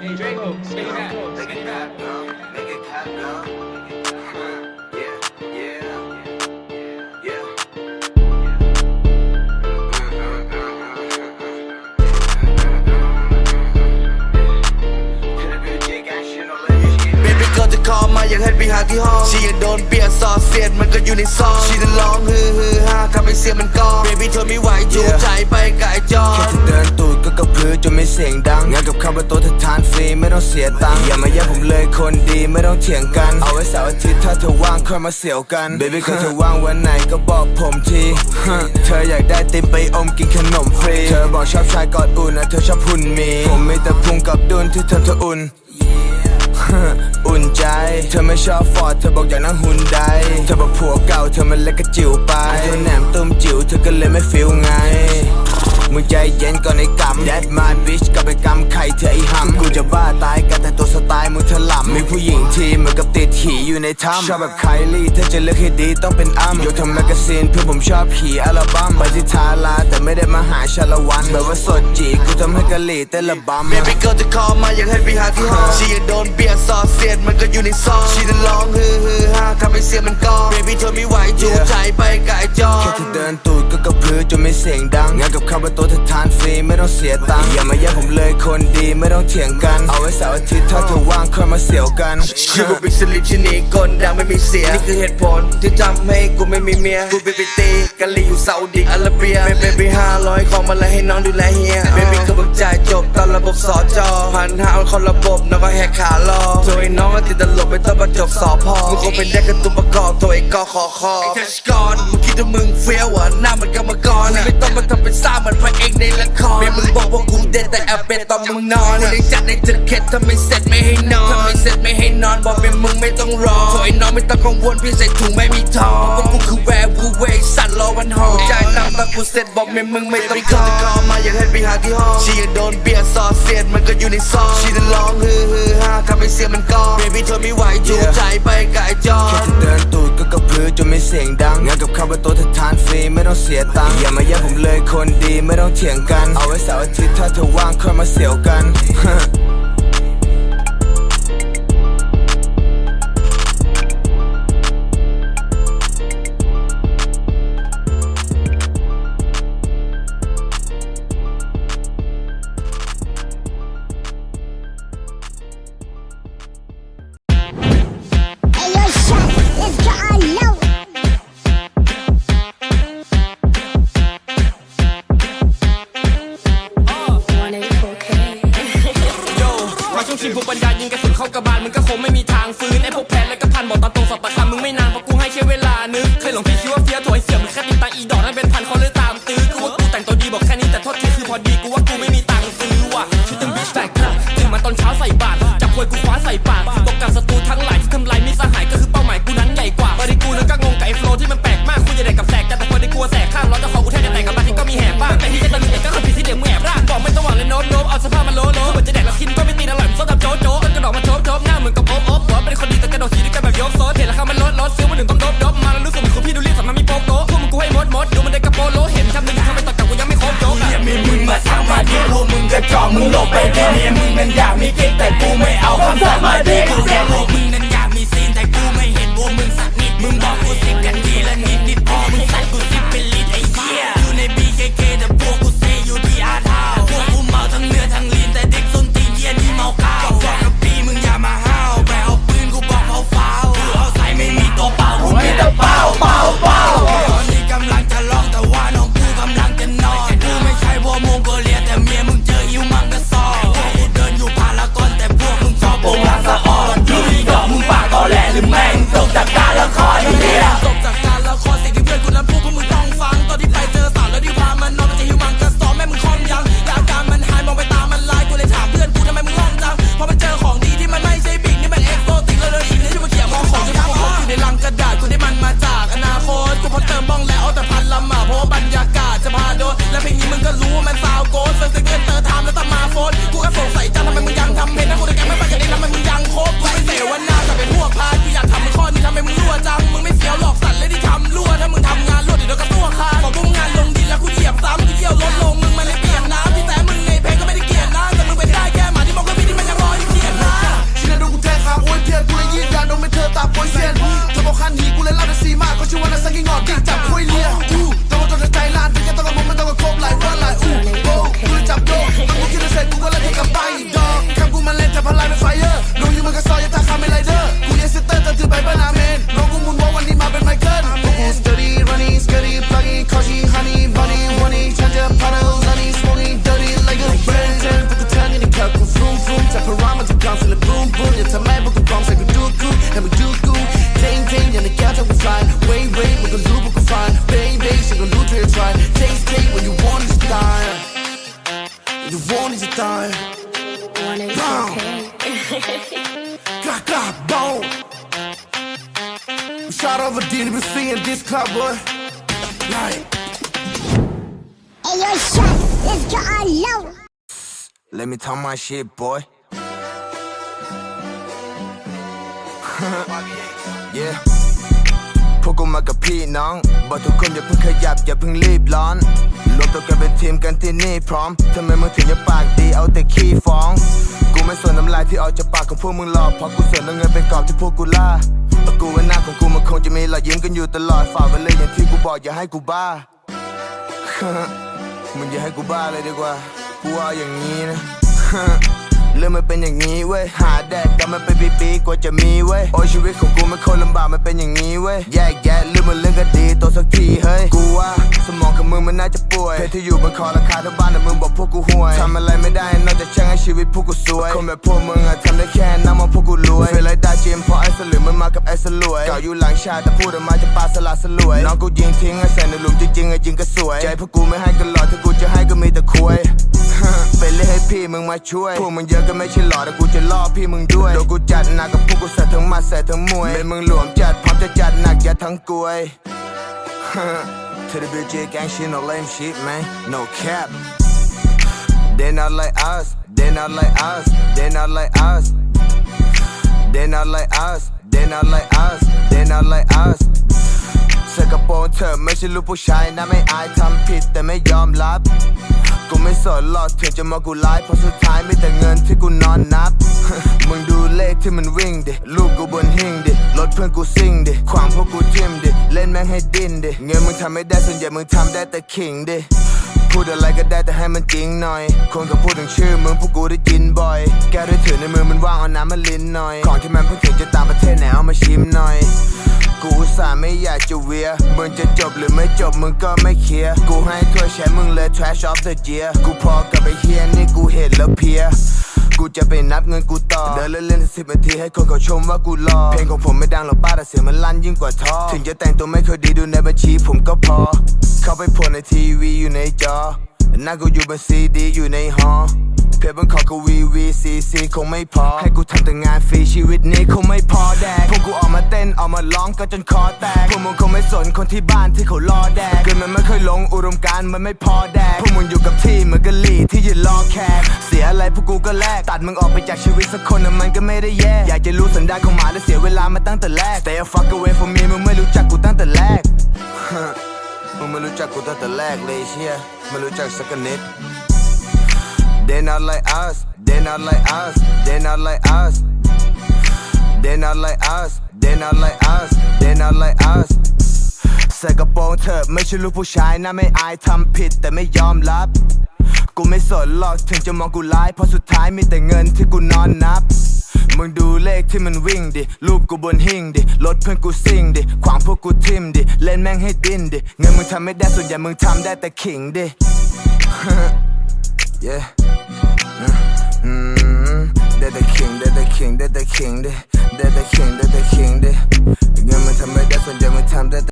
Hey Draco, stay back. Make it จะคอมาอยากให้ไปหาที่ห้องชีอยากโดนเปียกซอสเสียดมันก็อยู่ในซองชีจะร้องฮือฮือฮาทำให้เสียงมันกอง Baby ทนไม่ไหวจูบใจไปกับไอ้จอแค่นจะเดินตูดก็กระพือจนไม่เสียงดังงานกับคำว่าตัวเธอทานฟรีไม่ต้องเสียตังค์อย่ามาแย่งผมเลยคนดีไม่ต้องเถียงกัน เอาไว้เสาร์อาทิตย์ถ้าเธอว่างค่อยมาเสี่ยวกัน Baby ก็เธอว่างวันไหนก็บอกผมทีฮะเธออยากได้ติมไปอมกินขนมฟรีเธอบอกชอบชายกอดอุ่นนะเธอชอบหุ่นหมี ผมมีแต่พุงกับดุนที่ทำเธออุ่นอุ่น ใจ เธอไม่ชอบฟอร์ดเธอบอกอยากนั่งหุ่นใดเธอบอกผัวเก่าเธอมันเล็กกระจิ๋วไปเธอแหนมตุ้มจิ๋วเธอก็เลยไม่ฟิลไงมึงใจเย็นก่อนไอ้กำ That my bitch กลับไปกำไข่เธอไอ้หำกูจะบ้าตายกันแต่ตัวสไตล์มึงถล่ำมีผู้หญิงทีเหมือนกับติดหีอยู่ในถ้ำชอบแบบไคลี่ถ้าจะเลือกให้ดีต้องเป็นอ้ำยกทำแมกกาซีนเพื่อผมชอบผีอัลบั้ม ม่ได้มาหาชาละวันแบบว่าสดจีกูทำให้กะหรี่เต้นระบำ Baby ก็จะคอมาอยากให้ไปหาที่ห้องชีอยากโดนเปียกซอสเสียดมันก็อยู่ในซองชีจะร้องฮือฮือฮาทำให้เสียงมันกอง Baby ทนไม่ไหวจูบใจไปกับไอ้จอแค่นที่เดินตูดก็กระพือจนไม่เสียงดังงานกับคำว่าตัวเธอทานฟรี ไม่ต้องเสียตังค์อย่ามาแย่งผมเลยคนดีไม่ต้องเถียงกัน เอาไว้เสาร์อาทิตย์ถ้าเธอว่างค่อยมาเสี่ยวกันชื่อกูบิ๊กสลิปชื่อนี้คนดังไม่มีเสียงนี่คือเหตุผลที่ทำให้กูไม่มีเมีย กูไปไปตีกันเลยอยู่ซาอุดิอาระเบียไม่เป็นไปห้าร้อยของมาเลยให้น้องดูแลเฮียเบบี้ก็เพิ่งจ่ายจบตอนระบบสอจอพันห้าเอาคนระบบน้องก็แหกขารอโดยน้องก็ติดตลกไม่ต้องมาจบสอพอมึงคงเป็นได้กระตุ้นประกอบตัวไอ้กอคอคอไอ้ทัชกรมึงคิดว่ามึงเฟี้ยวอะหน้ามันกรรมกรอะไม่ต้องมาทำเป็นซ่าเหมือนพระเอกในละครเบมึงบอกว่ากูเด็ดแต่แอบเป็นตอนมึงนอนกูเลยจัดในตึกเข็ดถ้าไม่เสร็จไม่ให้นอนถ้าไม่เสร็จไม่ให้นอนบอกเป็นมึงไม่ต้องรอโถยน้องไม่ต้องกังวลพี่ใส่ถุงไม่มีทองเพราะกูคือแวร์วูเวย์สัตว์รอวันหอจ่ายตังค์ตอนกูเสร็จบอกเป็นมึงไม่ต้องขอจะคอมาอยากให้ไปหาที่ห้องชีอยากโดนเบียร์ซอสเสียดมันก็อยู่ในซองชีจะร้องฮือฮือฮาทำให้เสียงมันกอง Baby ทนไม่ไหวจูบใจไปกับไอ้จอแค่นที่เดินตูดก็กระพือจนไม่เสียงดังงาน กับคำว่าตัวเธอทานฟรีไม่ต้องเสียตังค์อย่ามาแย่ผมเลยคนดีไม่ต้องเถียงกัน เอาไว้เสาร์อาทิตย์ถ้าเธอว่างค่อยมาเสี่ยวกัน กระสุนเข้ากระบาลมึงก็คงไม่มีทางฟื้นไอ้พวกแพ้แล้วก็พันบอกตามตรงสับปะคำมึงไม่นานเพราะกูให้ใช้เวลานึกเคยหลงพี่คิดว่าเฟี้ยวถอยเสียมึงแค่ติดตังอีดอกนั่นเป็นพันเขาเลยตามตื้อกูว่ากูแต่งตัวดีบอกแค่นี้แต่โทษทีคือพอดีกูว่ากูไม่มีตังค์ซื้อว่ะชุดเต็มบิชแบกครับตื่นมาตอนเช้าใส่บาตรจับควยกูคว้าใส่ปากตกกับศัตรูทั้งหลาย Shout out to DWC and this club boy. Like, Hey, yo, shot. Let's go all low. let me talk my shit, boy. yeah. พวกกูมากับพี่น้อง บอกทุกคนอย่าเพิ่งขยับอย่าเพิ่งรีบร้อน รวมตัวกันเป็นทีมกันที่นี่พร้อม ทำไมมึงถึงยังปากดีเอาแต่ขี้ฟ้อง กูไม่สนน้ำลายที่ออกจากปากของพวกมึงหรอก เพราะกูสนเอาเงินเป็นกอบที่พวกกูล่า แต่กูว่าหน้าของกูมันคงจะมีรอยยิ้มกันอยู่ตลอดฝากไว้เลยอย่างที่กูบอกอย่าให้กูบ้า มึงอย่าให้กูบ้าเลยดีกว่า กูว่าอย่างนี้นะ เรื่องมันเป็นอย่างนี้เว้ย หาแดกกันมันเป็นปีๆกว่าจะมีเว้ย โอ้ยชีวิตของกูมันโคตรลำบากมันเป็นอย่างนี้เว้ย แยกแยะเรื่องมันเรื่องก็ดีตัวสักทีเฮ้ย กูว่าสมองของมึงมันน่าจะป่วยเพชรที่อยู่บนคอราคาเท่าบ้านแต่มึงบอกพวกกูห่วยทำอะไรไม่ได้ ช่งให้ชีวิตพวกกูสวยคนแบบพวกมึงอะทำได้แค่นั่งมองพวกกูรวยเฟลไรตาจิมเพราะไอ้สลือมันมากับไอ้สลวยเก่าอยู่หลังชาติแต่พูดออกมาจะปาสลาสลวย น้องกูยิงทิ้งไอ้ใส่ในหลุมจริงๆไอ้จริงก็สวย ใจพวกกูไม่ให้กันหลอดถ้ากูจะให้ก็มีแต่คุยเป็นเรื่องให้พี่มึงมาช่วย พวกมึงเยอะก็ไม่ใช่หลอดแต่กูจะล่อพี่มึงด้วยโดนกูจัดหนักกับพวกกูใส่ทั้งหมัดใส่ทั้งมวยเป็นมึงหลวมจัดพร้อมจะจัดหนักยัดทั้งกลวย To the bitch gang shit no lame shit man no cap They not like us They not like us They not like us They not like us They not like us They not like us ใส่กระโปรงเธอไม่ใช่ลูกผู้ชายนะไม่อายทำผิดแต่ไม่ยอมรับ กูไม่สนหรอกถึงจะมากูไลฟ์เพราะสุดท้ายมีแต่เงินที่กูนอนนับ มึงดูเลขที่มันวิ่งดิ ลูกกูบนหิ้งดิ รถเพื่อนกูซิ่งดิขวางพวกกูทิมดิ เล่นแม่งให้ดิ้นดิ เงินมึงทำไม่ได้ส่วนใหญ่มึงทำได้แต่ขิงดิ พูดอะไรก็ได้แต่ให้มันจริงหน่อย คนก็พูดถึงชื่อมึงพวกกูได้ยินบ่อย แก้ด้วยถือในมือมันว่างเอาน้ำมาลิ้นหน่อย ของที่มันเพิ่งถึงจะต่างประเทศไหนเอามาชิมหน่อย กูอุตส่าห์ไม่อยากจะเวีย มึงจะจบหรือไม่จบมึงก็ไม่เคลียร์ กูให้ถ้วยแชมป์มึงเลย trash of the year กูพอกับไอ้เฮียนี่กูเห็นแล้วเพีย กูจะไปนับเงินกูต่อ เดินเล่นๆสิบนาทีให้คนเขาชมว่ากูหล่อเพลงของผมไม่ดังหรอกป้าแต่เสียงมันลั่นยิ่งกว่าท่อ ถึงจะแต่งตัวไม่ค่อยดีดูในบัญชีผมก็พอ เข้าไปโพในทีวีอยู่ในจอหน้ากูอยู่บนซีดีอยู่ในหอ เพจบนขอกูวีวีซีซีคงไม่พอ ให้กูทำแต่งานฟรีชีวิตนี้คงไม่พอแดกพวกกูออกมาเต้นออกมาร้องกันจนคอแตกพวกมึงคงไม่สนคนที่บ้านที่เขารอแดกเกินมันไม่เคยลงอุดมการมันไม่พอแดกพวกมึงอยู่กับที่เหมือนกะลีที่ยืนรอแขกเสียอะไรพวกกูก็แลกตัดมึงออกไปจากชีวิตสักคนน่ะมันก็ไม่ได้แย่อยากจะรู้สันดานของหมาแต่เสียเวลามาตั้งแต่แรก Stay fuck away from me มึงไม่รู้จักกูตั้งแต่แรกมึงไม่รู้จักกูตั้งแต่แรกเลยเชียไม่รู้จักสักนิด They not like us. They not like us. They not like us. They not like us. They not like us. They not like us. ใส่กระโปรงเธอไม่ใช่ลูกผู้ชายนะไม่อายทำผิดแต่ไม่ยอมรับ กูไม่สนหรอกถึงจะมองกูร้ายเพราะสุดท้ายมีแต่เงินที่กูนอนนับมึงดูเลขที่มันวิ่งดิ รูปกูบนหิ้งดิ รถเพื่อนกูซิ่งดิ ขวางพวกกูทิมดิ เล่นแม่งให้ดิ้นดิ เงินมึงทำไม่ได้ส่วนใหญ่มึงทำได้แต่ขิงดิ yeah mm-hmm. They're the king, they're the king, they're the king, they're the king, they're the king, they're the king.